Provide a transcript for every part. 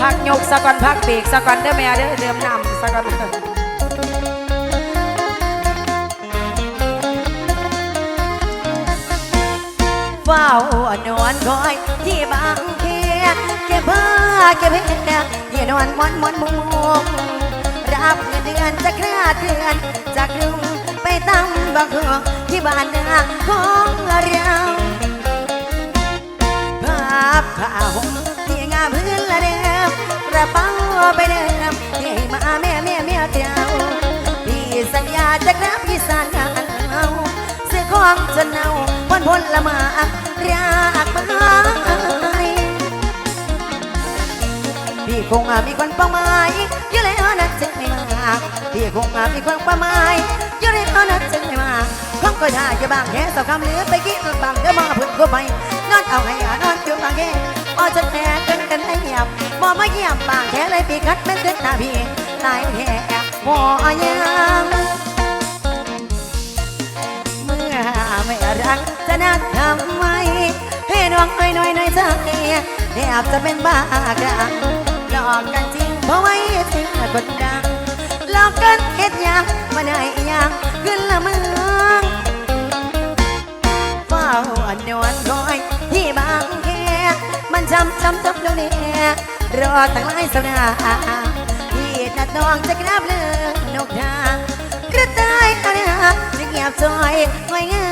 พักยกสะก่อนพักเบรกสะก่อนเด้อแม่เด้อเดิมนำสะก่อนเฝ้านอนคอยที่บางแคเก็บผ้าเก็บเห็ดที่นอนมอนมอนมุงมุงรับเงินเดือนจะคลาเดือนจากกรุงไปตั้งบางหองที่บ้านนาของเราภาพผ้าห่มที่งามพื้นละเดิมก ระเป๋าไปเดิมที่ให้มาแม่แม่แม่เดียวพี่สัญญาจะกลับพี่สานงานเอาเสื้อของจนเนาวันพ้นละมาเรากมาพี่คงมีคนเป้าหมายอยู่แล้วนะจึงไม่าพี่คงมีคนเป้าหมายเยอะแล้วนะจึงไม่มาคงก็ได้จะบางแค่สองคำเหลือไปกินบางเดี๋ยวมาพึ่งก็ไปนอนเอาให้อานอนอยู่บางแค่พอจะแพ้กันกันให้เงียบบ่มาเยี่ยมบางแค่เลยปีกัดแม่นเกิดหน้าพี่นายแค่บ่ยังเมื่อไม่รักจะนัดทำไมให้น้องน้อยน้อยน้อยใจแอบจะเป็นบ้ากลางหลอกกันจริงเพราะไว้ถึงคนดัง อกกันเฮ็ดหยังมาได้หยังขึ้นละเมืองเฝ้าอันนวลคอยที่บางแคมันจำจำจำตรงนี้รอตั้งหลายสัปดาห์ที่นัดน้องจะกลับเลือนกทางกระต่ายตาเนี่ยจะเงียบซอยไว้เงา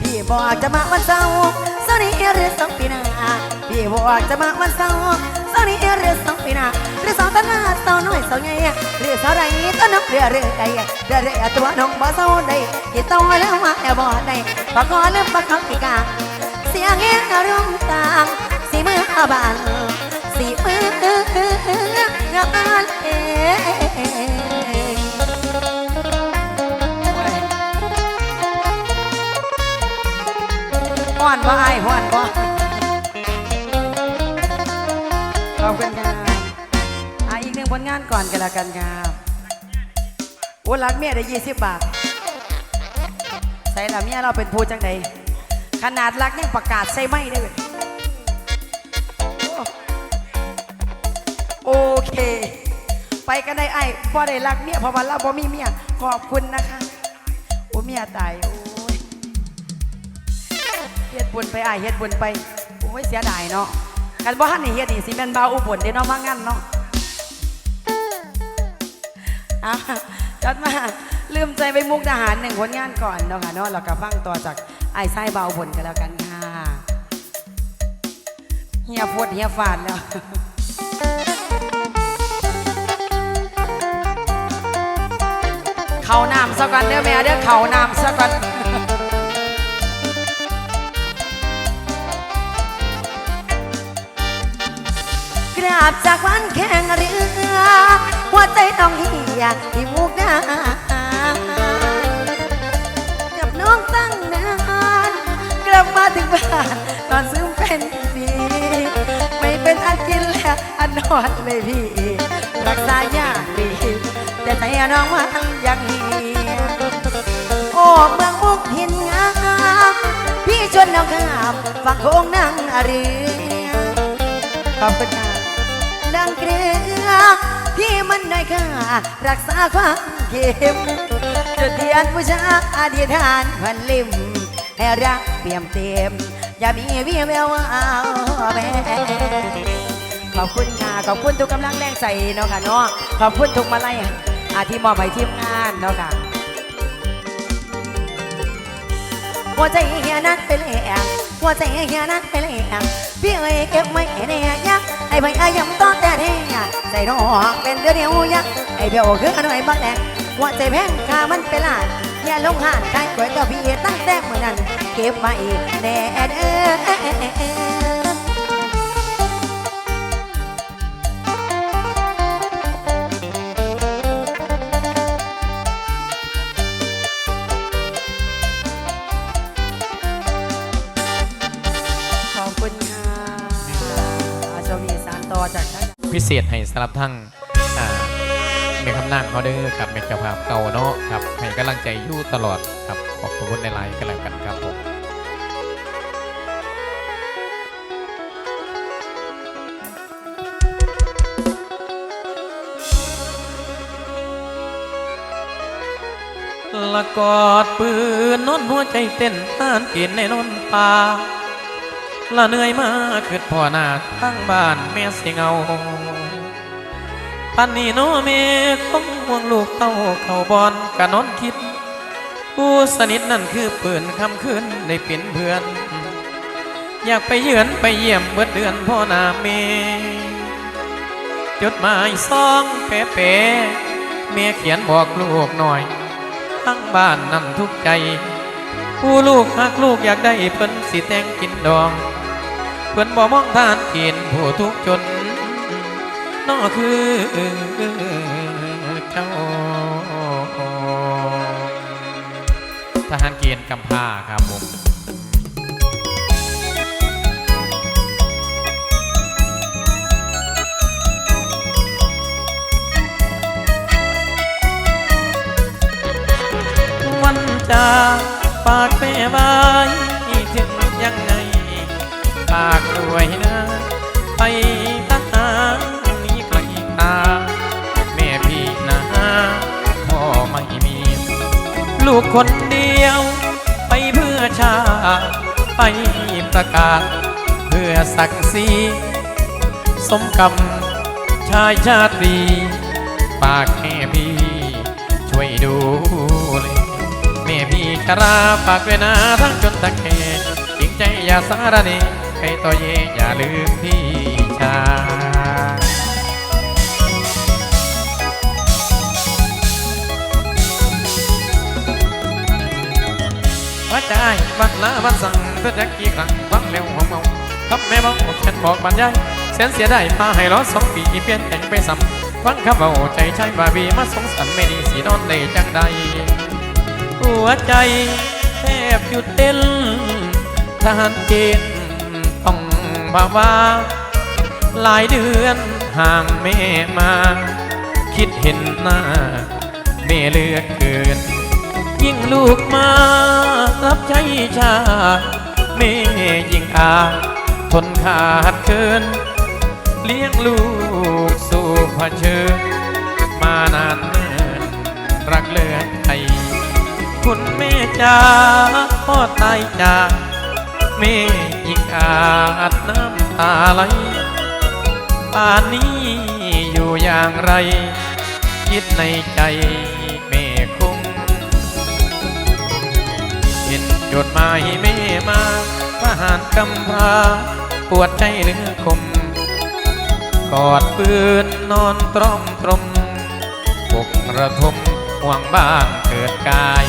พี่บอกจะมาวันเสาร์เสาร์นี้หรือสองปีหน้า บอกจะมาวันเสาร์เสาร์นี้หรือสองปีหน้าหรือสองตาหน้าเสาร์น้อยเสาร์ใหญ่หรือสาร์ใดต้นน้องเรือเรือใดเรือเรือตัวน้องบ่เสาร์ใดที่โตแล้วมาแอบบ่ได้ปากคอเริ่มปากคอที่กาเสียงเงี้ยรุ่งต่างสีมือบานสีมืองานเองฮ้อนบ่ไอ้ายฮ้อนบ่ ก่อนกันล้วกันครับโอ้รักเมียได้ยี่สิบบาทใส่ละเมียเราเป็นผู้จังใดขนาดรักยังประกาศใส่ไม่ได้เลยโอเค ไปกันได้ไอ้พอได้รักเมียพอวันเราบ่มีเมียขอบคุณนะคะโอ้เมียตายโอ้ยเฮ็ดบุญไปไอ้เฮ็ดบุญไปโอ้ยเสียดายเนาะกันบ่ทันนี่เฮ็ดนี่สิแม่นบ่าวอุบลเด้เนาะมางั้นเนาะ อะจัดมาลืมใจไปมุกดาหารหนึ่งผลงานก่อนเนาะค่ะเนาะแล้วก็ฟังต่อจากไอ้ไส้เบาวอุบลกันแล้วกันค่ะเฮียพดเฮียฟาดแล้วเขาน้ำซะก่อนเด้อแม่เด้อเขาน้ำซะก่อนกราบจากวันแข่งเรือ หัวใจต้องเหียที่มุกดาหารกับน้องตั้งนานกลับมาถึงบ้านตอนซึ่งเป็นปีไม่เป็นอันกินและอันนอนเลยพี่รักษายากดีแต่ใจน้องมันยังเหียโอ้เมืองมุกหินงามพี่ชวนน้องข้ามฝั่งโค้งนั่งเรือขอบคุณค่ะดังเกลือ ที่มันได้ค่ารักษาความเค็มจุดเทียนผู้ชาอธิษฐานพันลิมให้รักเปี่ยมเต็ม อย่ามีวี่แววเอาแม่ขอบคุณค่ะขอบคุณทุกกำลังแรงใจเนาะค่ะเนาะขอบคุณทุกมาไลัยอาที่มอบให้ทีมงานเนาะค่ะหัวใจเฮียนักไปแล้วหัวใจเฮียนักไปแล้ว พี่เอ้ยเก็บไม่แน่ยักไอ้ใบอายำต้อนแต่เนี่ยใจน้องเป็นเดือดเดียวยักไอ้เบี้ยวคือหน่อยบังแดงหัวใจแพงค่ามันเป็นล้านอย่าลงหานใครก๋วยเตี๋ยวพี่ตั้งแต่เมื่อนั้น เก็บไม่แน่เออ พิเศษให้สำหรับทั้งแม่คำนั่งเขาด้อครับเม่เจ้าภาพเก่าเนาะครับให้กำลังใจอยู่ตลอดครับขอบคุณในไลน์กันแล้วกันครับผมละกอดปืนนอนหัวใจเต้นต้านกินในนนตา ละเหนื่อยมาคือพ่อนาทั้งบ้านแม่เสียงเอาปันนี้โนเมคงห่วงลูกเต้าเข้าบอนกะนอนคิด ผู้สนิทนั่นคือปืนคำคืนได้เป็นเพื่อน อยากไปเยือนไปเยี่ยมเบิดเดือนพ่อหนาเมจดหมายซองเป๊ะเมียเขียนบอกลูกหน่อย ทั้งบ้านนั่นทุกใจ ผู้ลูกหักลูกอยากได้เพิ่นสิแต่งกินดอง เพิ่นบ่มองทานกินผู้ทุกจนนอคือเจ้าทหารเกียนกำพาครับผมวันจาก ปากแม่ไว้ถึงยังไงปากด้วยนะ ไปตั้งหานี้ไกลตา แม่พี่นะพ่อไม่มี ลูกคนเดียว ไปเพื่อชาติไปประกาศ เพื่อศักดิ์ศรีสมกำชายชาตรี ปากแม่พี่ ช่วยดู ม่พี่คาราปากเวนาทั้งจนตะแคจริงใจอย่าสารเนใครต่อเยอย่าลืมพี่ชายว่าใจบักลาบักสั่งเพื่อจะกี่ครั้งฟังเร็วหัวเมาครับแม่บอกฉันบอกบรรยายแสนเสียได้พาให้รอสองปีเปลี่ยนแต่งไปซ้ำฟังคำเอาใจใช้บาบีมาสงสารไม่ดีสีนอนได้จังใด หัวใจแทบหยุดเต้นทหารเกณฑ์ต้องบาว่าหลายเดือนห่างแม่มา คิดเห็นหน้า แม่เลือกเกิน ยิ่งลูกมารับใช้ชาติแม่ยิ่งอาทนขาดเกิน เลี้ยงลูกสู่เชิญมานานเนินรักเลือด คุณแม่จ้าพ่อตายจากแม่ยิ่งอาจน้ำตาไหลป่านนี้อยู่อย่างไร คิดในใจแม่คง เห็นจดหมายแม่มาทหารกำพาปวดใจเหลือคม กอดปืนนอนตรอมตรมปกระทม ห่วงบ้านเกิดกาย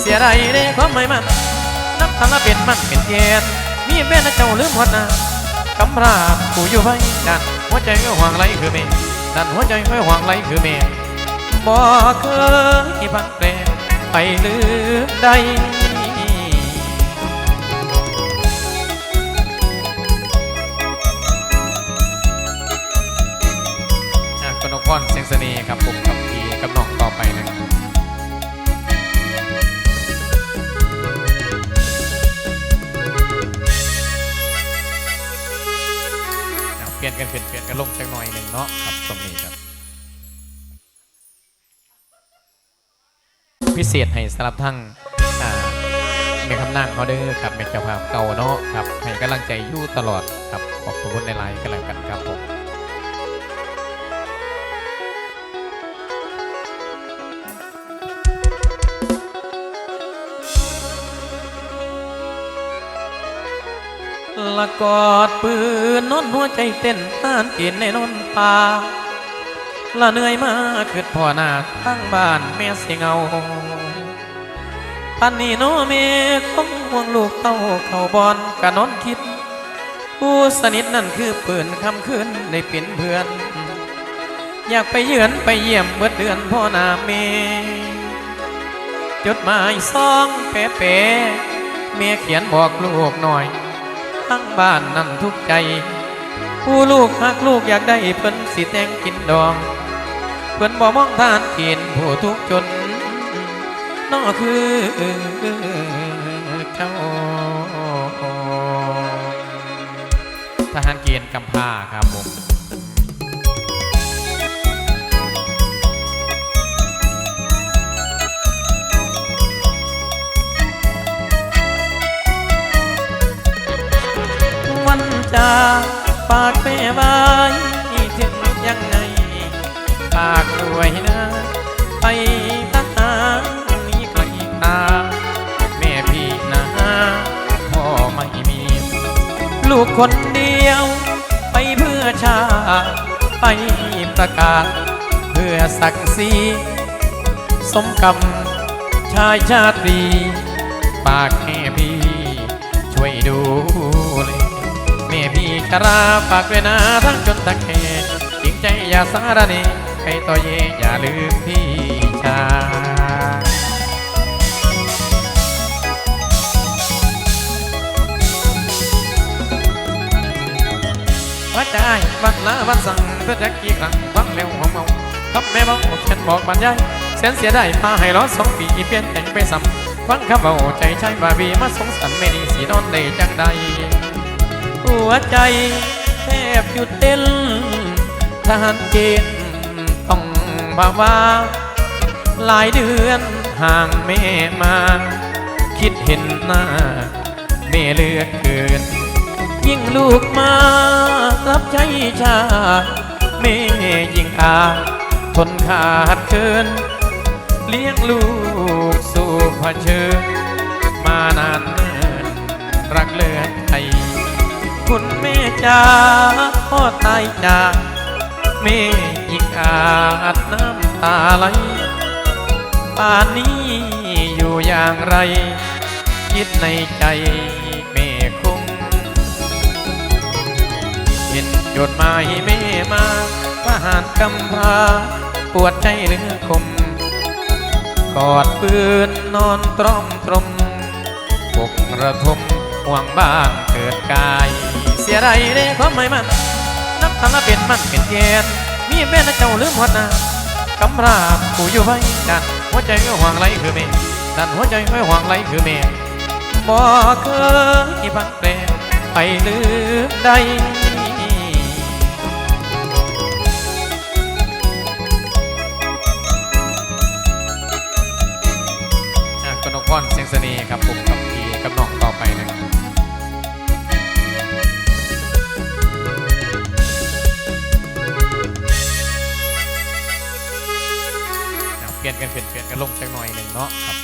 เสียดายในความไม่มันนับทันละเป็นมันเป็นเย็นมีแม่นะเจ้าลืมหัวหน้ากำราบผู้อยู่ไว้กันหัวใจก็ห่วงไรคือเมดันหัวใจไม่ห่วงไรคือเมบ่เคยพักแปลไปลืมใดอะกนกพรเสียงเสน่ห์ครับผมกับพี่กับน้องต่อไปนะครับ กันเปลี่ยนเปลี่ยนกันลงสักหน่อยหนึ่งเนาะครับตรงนี้ครับ พิเศษให้สำหรับทั้งอ่าเมคำนั่งเขาเด้อครับแม่เจ้าภาพเก่าเนาะครับให้กำลังใจอยู่ตลอดครับขอบคุณในไลน์กันแล้วกันครับผม ละกอดปืนนอนหัวใจเต้นต้านกณฑ์ในนนป่าละเหนื่อยมาคือพ่อหน้าทั้งบ้านแม่เสียงเอาปันนี้โนเมคงห่วงลูกเต้าเข้าบอนกะนอนคิด ผู้สนิทนั่นคือปืนคำคืนได้เป็นเพื่อน อยากไปเยือนไปเยี่ยมเบิดเดือนพ่อหน้าเม จดหมายซองเป๊ะเมียเขียนบอกลูกหน่อย ทั้งบ้านนั่นทุกใจ ผู้ลูกหากลูกอยากได้เพิ่นสิแต่งกินดอง เพิ่นบ่มองทานกินผู้ทุกจนนอคือเจ้าทหารเกียนกำพาครับผม จาปากแม่ไว้ถึงยังไงปากรวยนะ ไปตั้งหานี้ไกตาแม่พี่นะพ่อไม่มี ลูกคนเดียว ไปเพื่อชาติไปประกาศ เพื่อศักดิ์ศรีสมกำชายชาตรี ปากแม่พี่ ช่วยดูเลย พี่คาราปากเวนาทั้งจนตะเคจริงใจอย่าสารเนใครต่อเยอย่าลืมพี่ชายว่าจวันละวันสั่งเพื่อจะกี่ครั้งฟังเร็วหัวเมาคำแม่บอกฉันบอกบรรยายแสนเสียได้พาให้รอสองปีเปลี่ยนแต่งไปซ้ำฟังคำเบาใจใช่บาบีมาสงสารไม่ดีสีนอนได้จังใด หัวใจแทบหยุดเต้นทหารเกณฑ์ต้องบาว่าหลายเดือนห่างแม่มา คิดเห็นหน้า แม่เลือกเกิน ยิ่งลูกมารับใช้ชาแม่ยิ่งอาทนขาดเคิน เลี้ยงลูกสู่เชิญมานานเนินรักเลือดไทย คุณแม่จ๋าพ่อตายจากแม่ยิ่งอาจน้ำตาไหลป่านนี้อยู่อย่างไร คิดในใจแม่คง เห็นจดหมายแม่มาทหารกำพร้าปวดใจเหลือคม กอดปืนนอนตรอมตรมปกระทมห่วงบ้าง กิดกาย เสียดายได้ความไม่มัน นับทำละเป็นมันเป็นเย็นมีแม่นเจ้าลืมหัวหน้ากำราบผู้อยู่ไว้ดันหัวใจก็ห่วงไรคือแม่ดันหัวใจไม่ห่วงไรคือแม่บ่เคยพักแปรไปลืมใดอะกนกพรเสียงเสน่ห์ครับผม ลี่ยนกันเปลี่ยนเปลี่ยนกันลงสักหน่อยหนึ่งเนาะครับ